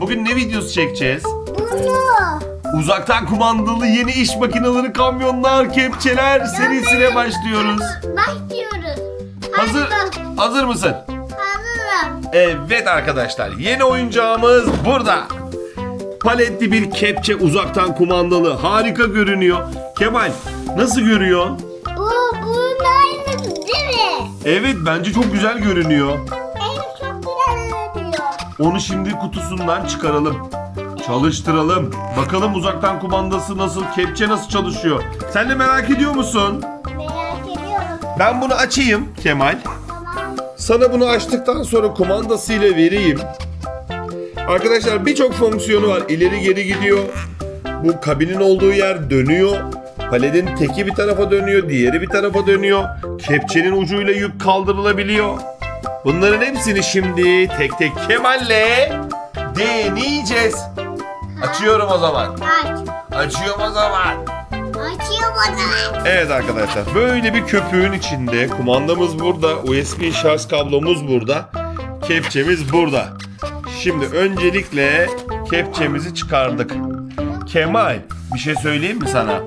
Bugün ne videosu çekeceğiz? Bunu. Uzaktan kumandalı yeni iş makineleri, kamyonlar, kepçeler serisine başlıyoruz. Başlıyoruz. Hazır, hazır mısın? Hazırım. Evet arkadaşlar yeni oyuncağımız burada. Paletli bir kepçe uzaktan kumandalı harika görünüyor. Kemal nasıl görüyor? Bu, bunun aynısı değil mi? Evet bence çok güzel görünüyor. Onu şimdi kutusundan çıkaralım. Çalıştıralım. Bakalım uzaktan kumandası nasıl, kepçe nasıl çalışıyor. Sen de merak ediyor musun? Merak ediyorum. Ben bunu açayım Kemal. Tamam. Sana bunu açtıktan sonra kumandasıyla vereyim. Arkadaşlar birçok fonksiyonu var. İleri geri gidiyor. Bu kabinin olduğu yer dönüyor. Paletin teki bir tarafa dönüyor, diğeri bir tarafa dönüyor. Kepçenin ucuyla yük kaldırılabiliyor. Bunların hepsini şimdi tek tek Kemal'le deneyeceğiz. Açıyorum o zaman. Aç. Açıyorum o zaman. Açıyor bana. Evet arkadaşlar böyle bir köpüğün içinde kumandamız burada, USB şarj kablomuz burada, kepçemiz burada. Şimdi öncelikle kepçemizi çıkardık. Kemal bir şey söyleyeyim mi sana?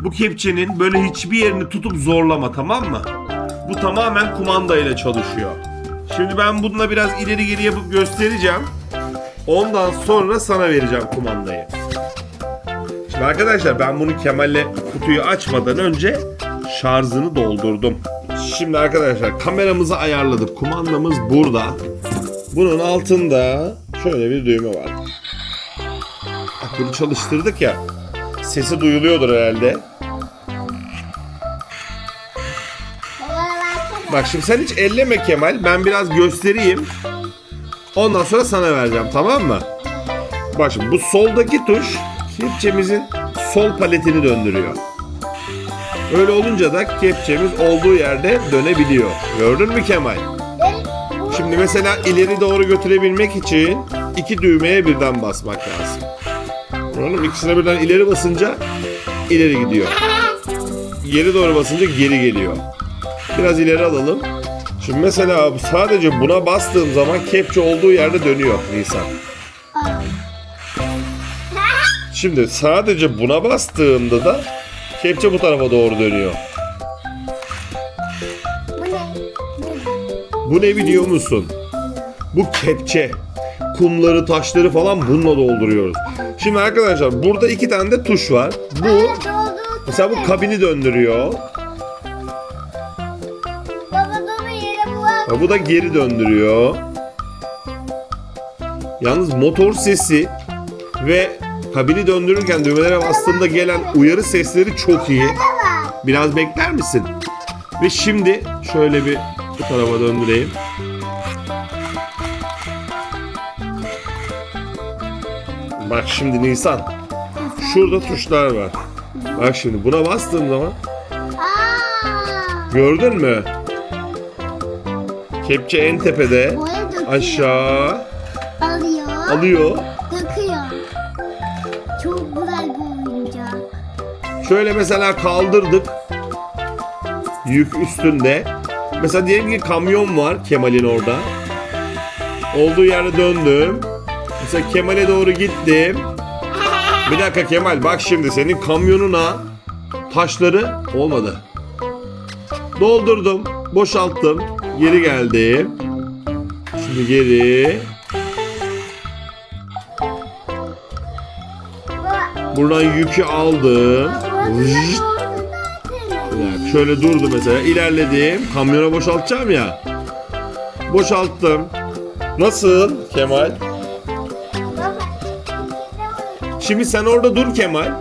Bu kepçenin böyle hiçbir yerini tutup zorlama tamam mı? Bu tamamen kumandayla çalışıyor. Şimdi ben bununla biraz ileri geri yapıp göstereceğim. Ondan sonra sana vereceğim kumandayı. Şimdi arkadaşlar ben bunu Kemal'le kutuyu açmadan önce şarjını doldurdum. Şimdi arkadaşlar kameramızı ayarladık. Kumandamız burada. Bunun altında şöyle bir düğme var. Bak bunu çalıştırdık ya. Sesi duyuluyordur herhalde. Bak şimdi sen hiç elleme Kemal. Ben biraz göstereyim. Ondan sonra sana vereceğim tamam mı? Bak şimdi bu soldaki tuş kepçemizin sol paletini döndürüyor. Öyle olunca da kepçemiz olduğu yerde dönebiliyor. Gördün mü Kemal? Şimdi mesela ileri doğru götürebilmek için iki düğmeye birden basmak lazım. Oğlum ikisine birden ileri basınca ileri gidiyor. Geri doğru basınca geri geliyor. Biraz ileri alalım. Şimdi mesela sadece buna bastığım zaman kepçe olduğu yerde dönüyor Nisan. Şimdi sadece buna bastığımda da kepçe bu tarafa doğru dönüyor. Bu ne? Bu. Bu ne biliyor musun? Bu kepçe. Kumları, taşları falan bununla dolduruyoruz. Şimdi arkadaşlar burada iki tane de tuş var. Bu mesela bu kabini döndürüyor. Yere bu da geri döndürüyor. Yalnız motor sesi ve kabini döndürürken düğmelere bastığında gelen uyarı sesleri çok iyi. Biraz bekler misin? Ve şimdi şöyle bir bu tarafa döndüreyim. Bak şimdi Nisan. Şurada tuşlar var. Bak şimdi buna bastığım zaman gördün mü? Kepçe en tepede. Döküyor. Aşağı Alıyor. alıyor. Döküyor. Çok güzel bir oyuncak. Şöyle mesela kaldırdık. Yük üstünde. Mesela diyelim ki kamyon var Kemal'in orada. Olduğu yerde döndüm. Mesela Kemal'e doğru gittim. Bir dakika Kemal bak şimdi senin kamyonuna taşları olmadı. Doldurdum, boşalttım, geri geldim. Şimdi geri. Buradan yükü aldım. Dakika, Şöyle durdu mesela. İlerledim. Kamyona boşaltacağım ya. Boşalttım. Nasıl Kemal? Şimdi sen orada dur Kemal.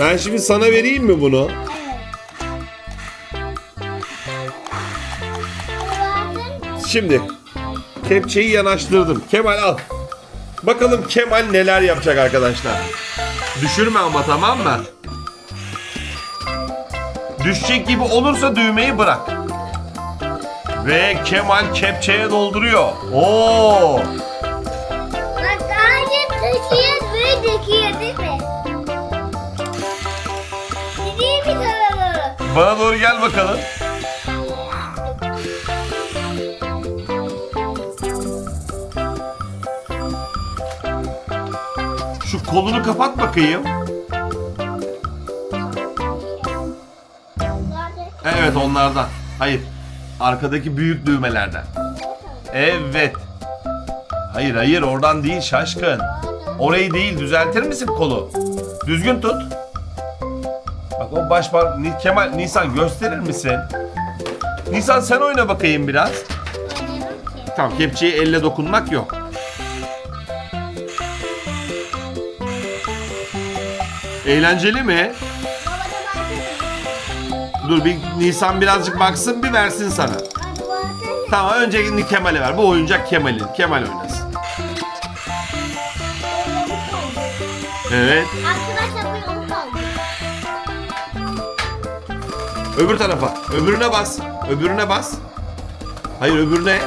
Ben şimdi sana vereyim mi bunu? Şimdi kepçeyi yanaştırdım. Kemal al. Bakalım Kemal neler yapacak arkadaşlar. Düşürme ama tamam mı? Düşecek gibi olursa düğmeyi bırak. Ve Kemal kepçeye dolduruyor. Oo! Bak daha önce taşıyor böyle döküyor değil mi? Gideyim tarafa doğru. Bana doğru gel bakalım. Kolunu kapat bakayım. Evet onlardan. Hayır. Arkadaki büyük düğmelerden. Evet. Hayır hayır oradan değil şaşkın. Orayı değil düzeltir misin kolu? Düzgün tut. Bak o baş par... Kemal, Nisan gösterir misin? Nisan sen oyna bakayım biraz. Tamam kepçeye elle dokunmak yok. Eğlenceli mi? Dur bir Nisan birazcık baksın bir versin sana. Tamam önce Kemal'e ver. Bu oyuncak Kemal'in. Kemal oynasın. Evet. Öbür tarafa. Öbürüne bas. Öbürüne bas. Hayır öbürüne.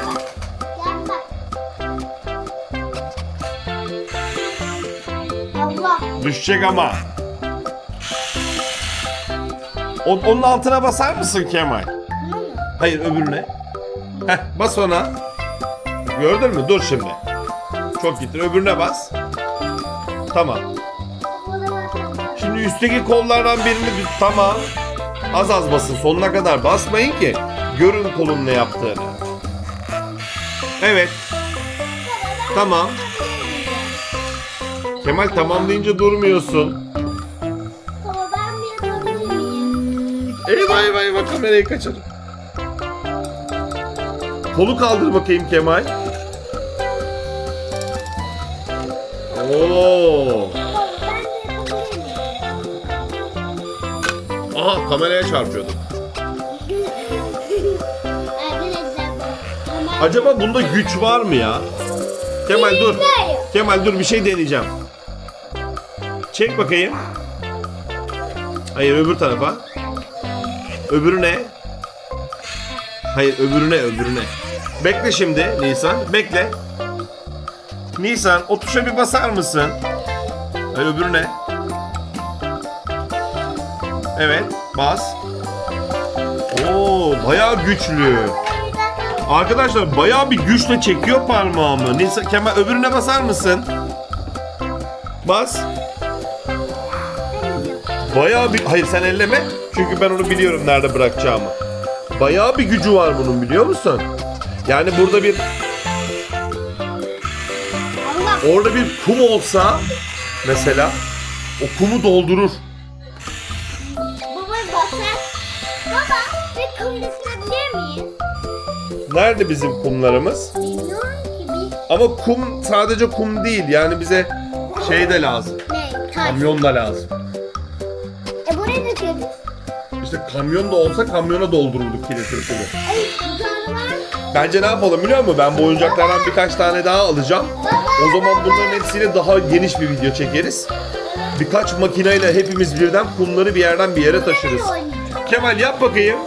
Düşecek ama. O, onun altına basar mısın Kemal? Hayır öbürüne. Heh bas ona. Gördün mü? Dur şimdi. Çok gittin. Öbürüne bas. Tamam. Şimdi üstteki kollardan birini bir- tamam. Az az basın. Sonuna kadar basmayın ki görün kolun ne yaptığını. Evet. Tamam. Kemal tamamlayınca durmuyorsun. Eyvah eyvah eyvah kamerayı kaçırdım. Kolu kaldır bakayım Kemal. Oo. Aha kameraya çarpıyordum. Acaba bunda güç var mı ya? Kemal dur. Kemal dur bir şey deneyeceğim. Çek bakayım. Hayır öbür tarafa. Öbürü ne? Hayır öbürüne öbürüne. Bekle şimdi Nisan. Bekle. Nisan o tuşa bir basar mısın? Hayır öbürüne. Evet bas. Oo bayağı güçlü. Arkadaşlar bayağı bir güçle çekiyor parmağımı. Nisa Kemal öbürüne basar mısın? Bas. Bayağı bir... Hayır sen elleme. Çünkü ben onu biliyorum nerede bırakacağımı. Bayağı bir gücü var bunun biliyor musun? Yani burada bir... Orada bir kum olsa... Mesela... O kumu doldurur. Baba basar. Baba bir kumdasınabilir miyiz? Nerede bizim kumlarımız? Bilmiyorum ki bir Ama kum sadece kum değil. Yani bize şey de lazım. ne? Kamyon da lazım. İşte kamyon da olsa kamyona doldururduk tane var. Bence ne yapalım biliyor musun? Ben bu oyuncaklardan birkaç tane daha alacağım. O zaman bunların hepsiyle daha geniş bir video çekeriz. Birkaç makineyle hepimiz birden kumları bir yerden bir yere taşırız. Kemal yap bakayım.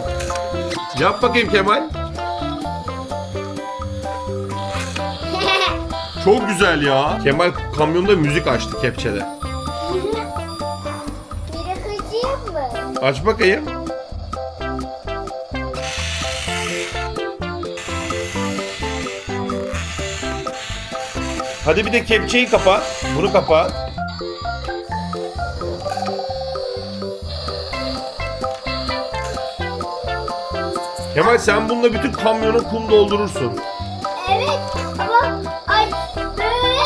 Yap bakayım Kemal. Çok güzel ya. Kemal kamyonda müzik açtı kepçede. Aç bakayım. Hadi bir de kepçeyi kapat. Bunu kapat. Kemal sen bununla bütün kamyona kum doldurursun. Evet ama ay böyle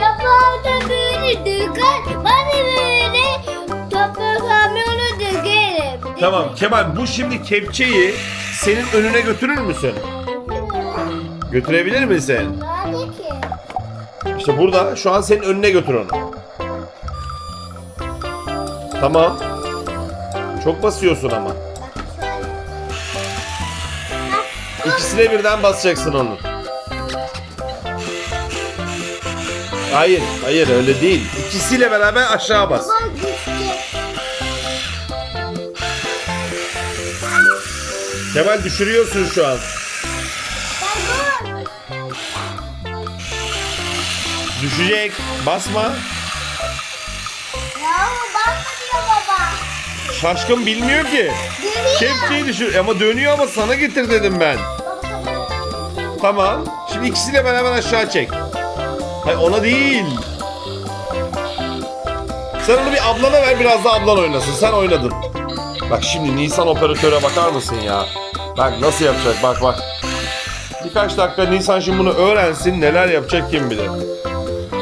yapağı da böyle döker. Ben de böyle toprak kamyonu dökerim. Tamam Kemal bu şimdi kepçeyi senin önüne götürür müsün? Götürebilir misin? İşte burada şu an senin önüne götür onu. Tamam. Çok basıyorsun ama. İkisine birden basacaksın onun. Hayır, hayır öyle değil. İkisiyle beraber aşağı bas. Kemal düşürüyorsun şu an. Düşecek. Basma. Ya bakma diyor baba. Şaşkın bilmiyor ki. Görüyor. Kepçeyi düşür. Ama dönüyor ama sana getir dedim ben. Tamam. Şimdi ikisiyle beraber aşağı çek. Hayır ona değil. Sen onu bir ablana ver biraz da ablan oynasın. Sen oynadın. Bak şimdi Nisan operatöre bakar mısın ya? Bak nasıl yapacak bak bak. Birkaç dakika Nisan şimdi bunu öğrensin neler yapacak kim bilir.